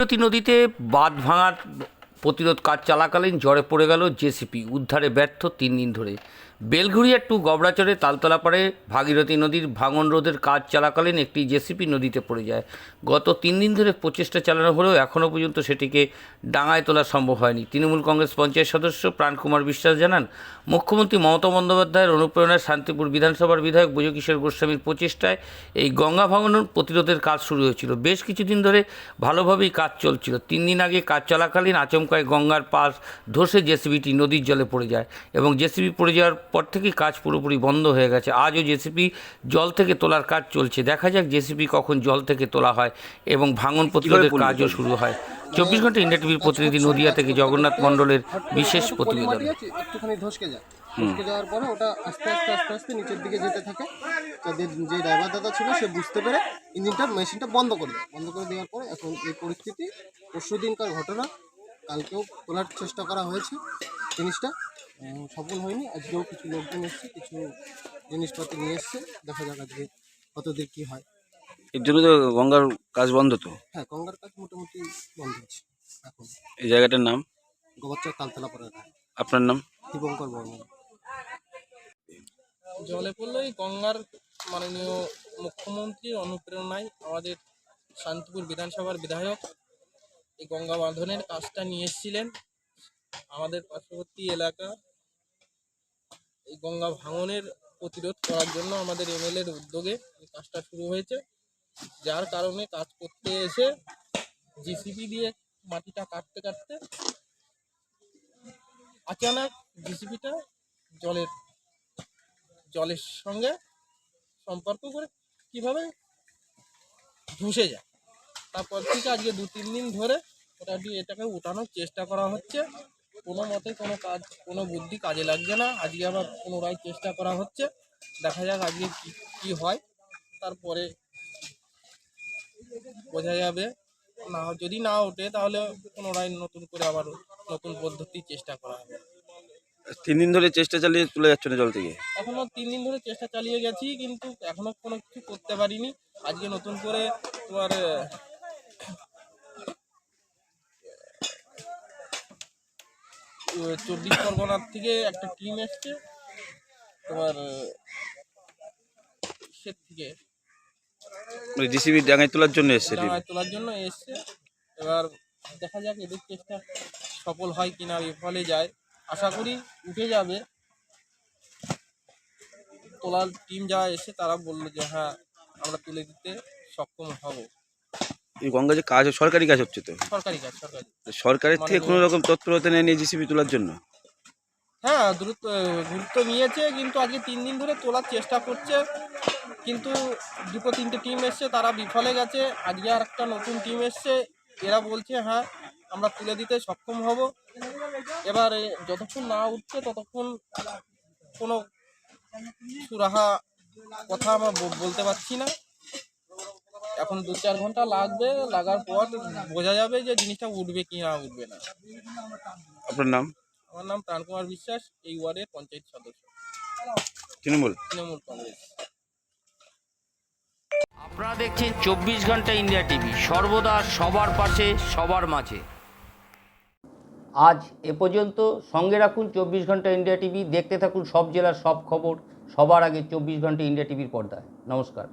ভাগীরথী নদীতে বাঁধ ভাঙার প্রতিরোধ কাজ চলাকালীন জ্বরে পড়ে গেল জেসিপি। উদ্ধারে ব্যর্থ তিন দিন ধরে। বেলঘুরিয়া টু গবড়াচরে তালতলা পাড়ে ভাগীরথী নদীর ভাঙন রোধের কাজ চলাকালীন একটি জেসিপি নদীতে পড়ে যায়। গত তিন দিন ধরে প্রচেষ্টা চালানো হলেও এখনও পর্যন্ত সেটিকে ডাঙায় তোলা সম্ভব হয়নি। তৃণমূল কংগ্রেস পঞ্চায়েত সদস্য প্রাণকুমার বিশ্বাস জানান, মুখ্যমন্ত্রী মমতা বন্দ্যোপাধ্যায়ের অনুপ্রেরণায় শান্তিপুর বিধানসভার বিধায়ক বুজকিশোর গোস্বামীর প্রচেষ্টায় এই গঙ্গা ভাঙন প্রতিরোধের কাজ শুরু হয়েছিল। বেশ কিছুদিন ধরে ভালোভাবেই কাজ চলছিল। তিন দিন আগে কাজ চলাকালীন আচমকায় গঙ্গার পাশ ধসে জেসিবিটি নদীর জলে পড়ে যায় এবং জেসিবি পড়ে যাওয়ার পর থেকেই কাজ পুরোপুরি বন্ধ হয়ে গেছে। আজও জেসিবি জল থেকে তোলার কাজ চলছে। দেখা যাক জেসিবি কখন জল থেকে তোলা হয় এবং ভাঙন প্রতিরোধের কাজও শুরু হয়। চব্বিশ ঘণ্টা ইন্ডিয়া টিভির প্রতিনিধি নদিয়া থেকে জগন্নাথ মণ্ডলের বিশেষ প্রতিবেদন। একটুখানি ধসকে যায়। ধসকে যাওয়ার পরে ওটা আস্তে আস্তে আস্তে আস্তে নিচের দিকে যেতে থাকে। তাদের যে ড্রাইভার দাদা ছিল সে বুঝতে পেরে ইঞ্জিনটা মেশিনটা বন্ধ করে দেয়। বন্ধ করে দেওয়ার পরে এখন এই পরিস্থিতি পরশু দিনকার ঘটনা কালকেও তোলার চেষ্টা করা হয়েছে। জিনিসটা সফল হয়নি। আজকেও কিছু লোকজন এসছে কিছু জিনিসপত্র নিয়ে এসছে। দেখা যাক আজকে কতদূর কী হয়। এর জন্য তো গঙ্গার কাজ বন্ধ তো। হ্যাঁ গঙ্গার কাজ মোটামুটি বন্ধ আছে এখন। এই জায়গাটার নাম? গোবাচ্চা তালতলা পরে আপনার নাম? দীপঙ্কর বর্মন। জলে পড়ল এই গঙ্গার মাননীয় মুখ্যমন্ত্রীর অনুপ্রেরণায় আমাদের শান্তিপুর বিধানসভার বিধায়ক এই গঙ্গা বাঁধনের কাজটা নিয়ে এসেছিলেন। আমাদের পার্শ্ববর্তী এলাকা গঙ্গা ভাঙনের প্রতিরোধ করার জন্য আমাদের এমএলএর উদ্যোগে এই কাজটা শুরু হয়েছে। যার কারণে কাজ করতে এসে জিসিপি দিয়ে মাটিটা কাটতে কাটতে আচানক জিসিপিটা জলের জলের সঙ্গে সম্পর্ক করে কীভাবে ধসে যায়। তারপর থেকে আজকে দু তিন দিন ধরে মোটামুটি এটাকে উঠানোর চেষ্টা করা হচ্ছে। কোনো মতে কোনো কাজ কোনো বুদ্ধি কাজে লাগছে না। আজকে আবার পুনরায় চেষ্টা করা হচ্ছে। দেখা যাক আজকে কী কী হয়। তারপরে বোঝা যাবে। না যদি না ওঠে তাহলে পুনরায় নতুন করে আবার নতুন পদ্ধতি চেষ্টা করা হবে। তিন দিন ধরে চেষ্টা চালিয়ে তুলে যাচ্ছে না জল থেকে? এখনও তিন দিন ধরে চেষ্টা চালিয়ে গেছি কিন্তু এখনও কোনো কিছু করতে পারিনি। আজকে নতুন করে তোমার চব্বিশ পরগনার থেকে একটা টিম এসছে। তোমার সে থেকে। মানে ডাঙায় তোলার জন্য এসছে team। ডাঙায় তোলার জন্য এসছে। এবার দেখা যাক এদের চেষ্টা সফল হয় কিনা বিফলে যায়। আশা করি উঠে যাবে। তোলার টিম যারা এসে তারা বলল যে হ্যাঁ আমরা তুলে দিতে সক্ষম হব। এই গঙ্গা যে কাজ সরকারি কাজ হচ্ছে তো? সরকারি কাজ সরকারি সরকারের থেকে কোনো রকম তৎপরতা নেয়নি জিসিবি তোলার জন্য? হ্যাঁ দ্রুত গুরুত্ব নিয়েছে কিন্তু আজকে তিন দিন ধরে তোলার চেষ্টা করছে। কিন্তু দুটো তিনটে টিম এসছে তারা বিফলে গেছে। আজকে আর একটা নতুন টিম এসছে এরা বলছে হ্যাঁ আমরা তুলে দিতে সক্ষম হব। এবার যতক্ষণ না উঠছে ততক্ষণ কোনো সুরাহা কথা আমরা বলতে পারছি না। এখন দু চার ঘণ্টা লাগবে লাগার পর বোঝা যাবে যে জিনিসটা উঠবে কি না উঠবে না। আপনার নাম? আমার নাম প্রাণকুমার বিশ্বাস এই ওয়ার্ডের পঞ্চায়েত সদস্য। তৃণমূল? তৃণমূল কংগ্রেস। আপনারা দেখছেন চব্বিশ ঘণ্টা ইন্ডিয়া টিভি সর্বদা সবার পাশে সবার মাঝে। আজ এ পর্যন্ত সঙ্গে রাখুন চব্বিশ ঘণ্টা ইন্ডিয়া টিভি দেখতে থাকুন সব জেলার সব খবর সবার আগে চব্বিশ ঘণ্টা ইন্ডিয়া টিভির পর্দায়। নমস্কার।